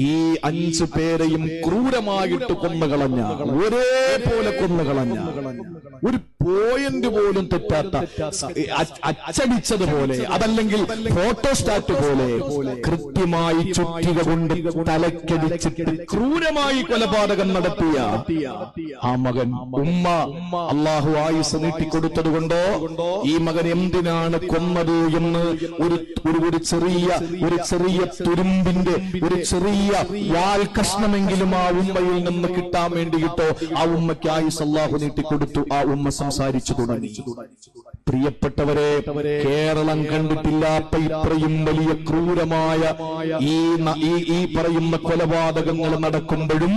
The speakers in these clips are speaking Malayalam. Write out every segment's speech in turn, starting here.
ഈ അഞ്ചു പേരെയും ക്രൂരമായിട്ട് കൊന്നുകളഞ്ഞ ഒരേപോലെ കൊന്നുകളഞ്ഞ ഒരു പോയിന്റ് പോലും തെറ്റാത്ത അച്ചടിച്ചതുപോലെ അതല്ലെങ്കിൽ ഫോട്ടോസ്റ്റാറ്റ് പോലെ കൃത്യമായി ചുറ്റിക കൊണ്ട് തലക്കടിച്ചിട്ട് ക്രൂരമായി കൊലപാതകം നടത്തിയ ആ മകൻ ഉമ്മ അള്ളാഹു ആയുസ് നീട്ടിക്കൊടുത്തത് കൊണ്ടോ? ഈ മകൻ എന്തിനാണ് കൊന്നത് എന്ന് ഒരു ഒരു ഒരു ചെറിയ ഒരു ചെറിയ തുരുമ്പിന്റെ ഒരു ചെറിയ വാൽ കഷ്ണമെങ്കിലും ആ ഉമ്മയിൽ നിന്ന് കിട്ടാൻ വേണ്ടിയിട്ടോ? ആ ഉമ്മയ്ക്ക് ആയുസ് അള്ളാഹു നീട്ടിക്കൊടുത്തു. ആ ഉമ്മ സംസാരിച്ചു തുടങ്ങി. പ്രിയപ്പെട്ടവരെ കേരളം കണ്ടിട്ടില്ലാത്ത ഇത്രയും വലിയ ക്രൂരമായ ഈ ഈ ഈ പറയുന്ന കൊലപാതകങ്ങൾ നടക്കുമ്പോഴും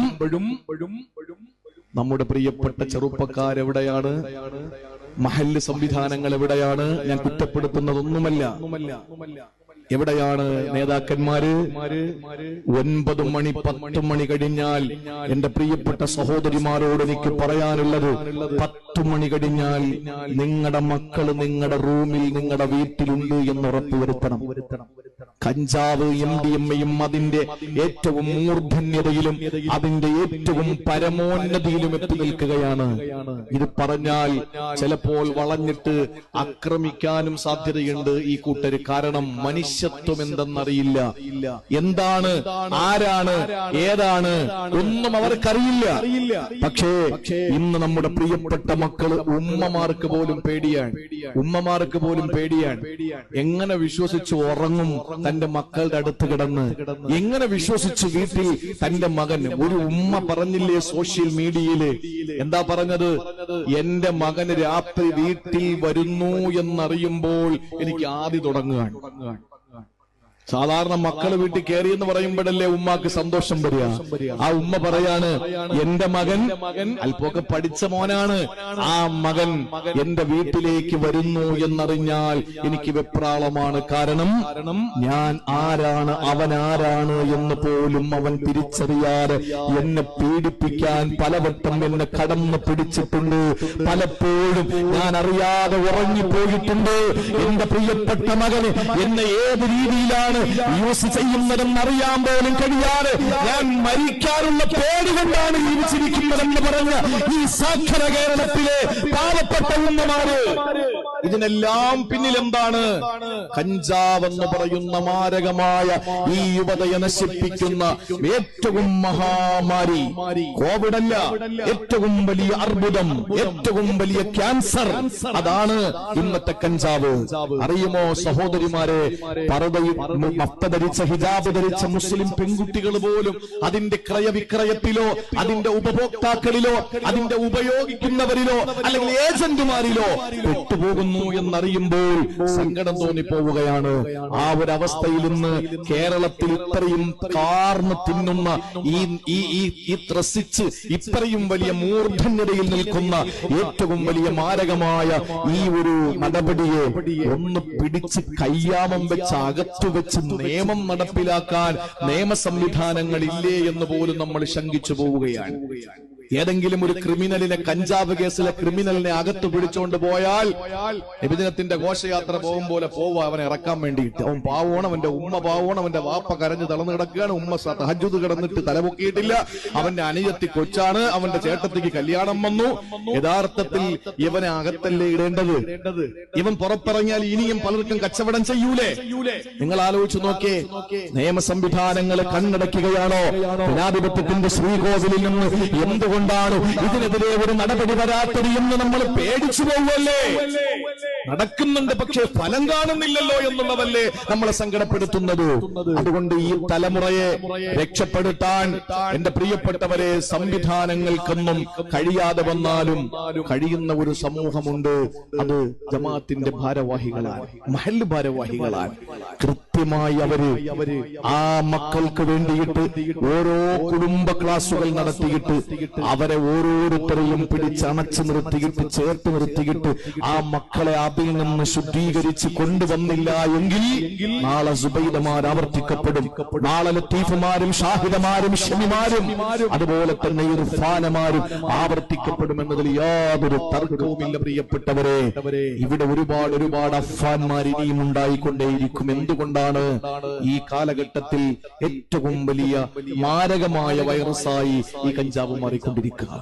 നമ്മുടെ പ്രിയപ്പെട്ട ചെറുപ്പക്കാരെവിടെയാണ്? മഹല്ല് സംവിധാനങ്ങൾ എവിടെയാണ്? ഞാൻ കുറ്റപ്പെടുത്തുന്നതൊന്നുമല്ല. എവിടെയാണ് നേതാക്കന്മാര്? ഒൻപത് മണി പത്ത് മണി കഴിഞ്ഞാൽ എന്റെ പ്രിയപ്പെട്ട സഹോദരിമാരോട് എനിക്ക് പറയാനുള്ളത് പത്ത് മണി കഴിഞ്ഞാൽ നിങ്ങളുടെ മക്കൾ നിങ്ങളുടെ റൂമിൽ നിങ്ങളുടെ വീട്ടിലുണ്ട് എന്ന് ഉറപ്പുവരുത്തണം. കഞ്ചാവ് എം ഡി എം എയും അതിന്റെ ഏറ്റവും മൂർധന്യതയിലും അതിന്റെ ഏറ്റവും പരമോന്നതിയിലും എത്തി നിൽക്കുകയാണ്. ഇത് പറഞ്ഞാൽ ചിലപ്പോൾ വളഞ്ഞിട്ട് ആക്രമിക്കാനും സാധ്യതയുണ്ട് ഈ കൂട്ടര്. കാരണം മനുഷ്യത്വം എന്തെന്നറിയില്ല. എന്താണ് ആരാണ് ഏതാണ് ഒന്നും അവർക്കറിയില്ല. പക്ഷേ ഇന്ന് നമ്മുടെ പ്രിയപ്പെട്ട മക്കൾ ഉമ്മമാർക്ക് പോലും പേടിയാണ്. ഉമ്മമാർക്ക് പോലും പേടിയാണ്. എങ്ങനെ വിശ്വസിച്ച് ഉറങ്ങും തന്റെ മക്കളുടെ അടുത്ത് കിടന്ന് എങ്ങനെ വിശ്വസിച്ച് വീട്ടിൽ തന്റെ മകൻ? ഒരു ഉമ്മ പറഞ്ഞില്ലേ സോഷ്യൽ മീഡിയയിൽ എന്താ പറഞ്ഞത്? എന്റെ മകന് രാത്രി വീട്ടിൽ വരുന്നു എന്നറിയുമ്പോൾ എനിക്ക് ആദ്യ തുടങ്ങുകയാണ്. സാധാരണ മക്കൾ വീട്ടിൽ കയറി എന്ന് പറയുമ്പോഴല്ലേ ഉമ്മാക്ക് സന്തോഷം വരിക. ആ ഉമ്മ പറയാണ് എന്റെ മകൻ അല്പമൊക്കെ പഠിച്ച മോനാണ്. ആ മകൻ എന്റെ വീട്ടിലേക്ക് വരുന്നു എന്നറിഞ്ഞാൽ എനിക്ക് വെപ്രാളമാണ്. കാരണം ഞാൻ ആരാണ് അവൻ ആരാണ് എന്ന് പോലും അവൻ തിരിച്ചറിയാതെ എന്നെ പീഡിപ്പിക്കാൻ പലവട്ടം എന്നെ കടന്നു പിടിച്ചിട്ടുണ്ട്. പലപ്പോഴും ഞാൻ അറിയാതെ ഉറങ്ങിപ്പോയിട്ടുണ്ട്. എന്റെ പ്രിയപ്പെട്ട മകന് എന്നെ ഏത് രീതിയിലാണ് യൂസ് ചെയ്യുന്നതെന്ന് അറിയാൻ പോലും കഴിയാതെ ഞാൻ മരിക്കാനുള്ള പേടി കൊണ്ടാണ് ജീവിച്ചിരിക്കുന്നതെന്ന് പറഞ്ഞ ഈ സാക്ഷര കേരളത്തിലെ പാവപ്പെട്ട ഉമ്മമാര് ഇതിനെല്ലാം പിന്നിലെന്താണ് കഞ്ചാവ് എന്ന് പറയുന്ന മാരകമായ ഈ യുവതയെ നശിപ്പിക്കുന്ന ഏറ്റവും മഹാമാരി കോവിഡ് അല്ല ഏറ്റവും വലിയ അർബുദം ഏറ്റവും വലിയ ക്യാൻസർ. അതാണ് ഇന്നത്തെ കഞ്ചാവ്. അറിയുമോ സഹോദരിമാരെ? പറതയിൽ മത്ത ധരിച്ച ഹിജാബ് ധരിച്ച മുസ്ലിം പെൺകുട്ടികൾ പോലും അതിന്റെ ക്രയവിക്രയത്തിലോ അതിന്റെ ഉപഭോക്താക്കളിലോ അതിന്റെ ഉപയോഗിക്കുന്നവരിലോ അല്ലെങ്കിൽ ഏജന്റുമാരിലോ പെട്ടുപോകുന്നു എന്നറിയുമ്പോൾ സങ്കടം തോന്നിപ്പോവുകയാണ്. ആ ഒരു അവസ്ഥയിൽ ഇന്ന് കേരളത്തിൽ ഇത്രയും കാർന്ന് തിന്നുന്ന ഈ ഈ ഈ ത്രസിച്ച് ഇത്രയും വലിയ മൂർധന്യതയിൽ നിൽക്കുന്ന ഏറ്റവും വലിയ മാരകമായ ഈ ഒരു നടപടിയെ ഒന്ന് പിടിച്ച് കയ്യാമം വെച്ച് അകത്തു വെച്ച് നിയമം നടപ്പിലാക്കാൻ നിയമ സംവിധാനങ്ങളില്ലേ എന്ന് പോലും നമ്മൾ ശങ്കിച്ചു പോവുകയാണ്. ഏതെങ്കിലും ഒരു ക്രിമിനലിനെ കഞ്ചാവ് കേസിലെ ക്രിമിനലിനെ അകത്ത് പിടിച്ചോണ്ട് പോയാൽ നിബിദിനത്തിന്റെ ഘോഷയാത്ര പോകും പോലെ പോവുക അവനെ ഇറക്കാൻ വേണ്ടിയിട്ട്. അവൻ പാവോണം അവന്റെ ഉമ്മ പാവോണം അവന്റെ വാപ്പ കരഞ്ഞ് തളർന്നു കിടക്കുകയാണ്. ഉമ്മ സഹജുത് കിടന്നിട്ട് തലപൊക്കിയിട്ടില്ല. അവന്റെ അനിയത്തി കൊച്ചാണ് അവന്റെ ചേട്ടത്തിക്ക് കല്യാണം വന്നു. യഥാർത്ഥത്തിൽ ഇവനെ അകത്തല്ലേ ഇടേണ്ടത്? ഇവൻ പുറത്തിറങ്ങിയാൽ ഇനിയും പലർക്കും കച്ചവടം ചെയ്യൂലേ? നിങ്ങൾ ആലോചിച്ചു നോക്കേ നിയമ സംവിധാനങ്ങൾ കണ്ണടയ്ക്കുകയാണോ? ജനാധിപത്യത്തിന്റെ ശ്രീകോവിലിൽ നിന്ന് എന്തുകൊണ്ടാണ് ഇതിനെതിരെ ഒരു നടപടി വരാത്തത് എന്ന് നമ്മൾ പേടിച്ചു പോവല്ലേ നടക്കുന്നുണ്ട് പക്ഷെ ഫലം കാണുന്നില്ലല്ലോ എന്നുള്ളതല്ലേ നമ്മളെ സങ്കടപ്പെടുത്തുന്നത്. അതുകൊണ്ട് ഈ തലമുറയെ രക്ഷപ്പെടുത്താൻ എന്റെ പ്രിയപ്പെട്ടവരെ സംവിധാനങ്ങൾക്കൊന്നും കഴിയാതെ വന്നാലും കഴിയുന്ന ഒരു സമൂഹമുണ്ട്. അത് ജമാഅത്തിന്റെ ഭാരവാഹികളാണ്. മഹല്ല് ഭാരവാഹികളാണ്. കൃത്യമായി അവർ ആ മക്കൾക്ക് വേണ്ടിയിട്ട് ഓരോ കുടുംബ ക്ലാസുകൾ നടത്തിയിട്ട് അവരെ ഓരോരുത്തരെയും പിടിച്ചണച്ചു നിർത്തിയിട്ട് ചേർത്ത് നിർത്തിയിട്ട് ആ മക്കളെ അതിൽ നിന്ന് ശുദ്ധീകരിച്ച് കൊണ്ടുവന്നില്ല എങ്കിൽ നാളെ സുബൈദമാർ ആവർത്തിക്കപ്പെടും. നാളെ ലത്തീഫുമാരും ഷാഹിദമാരും ഷമിമാരും അതുപോലെ തന്നെ ഇർഫാനമാരും ആവർത്തിക്കപ്പെടുമെന്നതിൽ യാതൊരു തർക്കവുമില്ല പ്രിയപ്പെട്ടവരെ. ഇവിടെ ഒരുപാട് ഒരുപാട് അഫാൻമാർ ഇനിയും ഉണ്ടായിക്കൊണ്ടേയിരിക്കും. എന്തുകൊണ്ടാണ് ഈ കാലഘട്ടത്തിൽ ഏറ്റവും വലിയ മാരകമായ വൈറസായി ഈ കഞ്ചാവ് മാറിക്കൊണ്ടിരിക്കുക.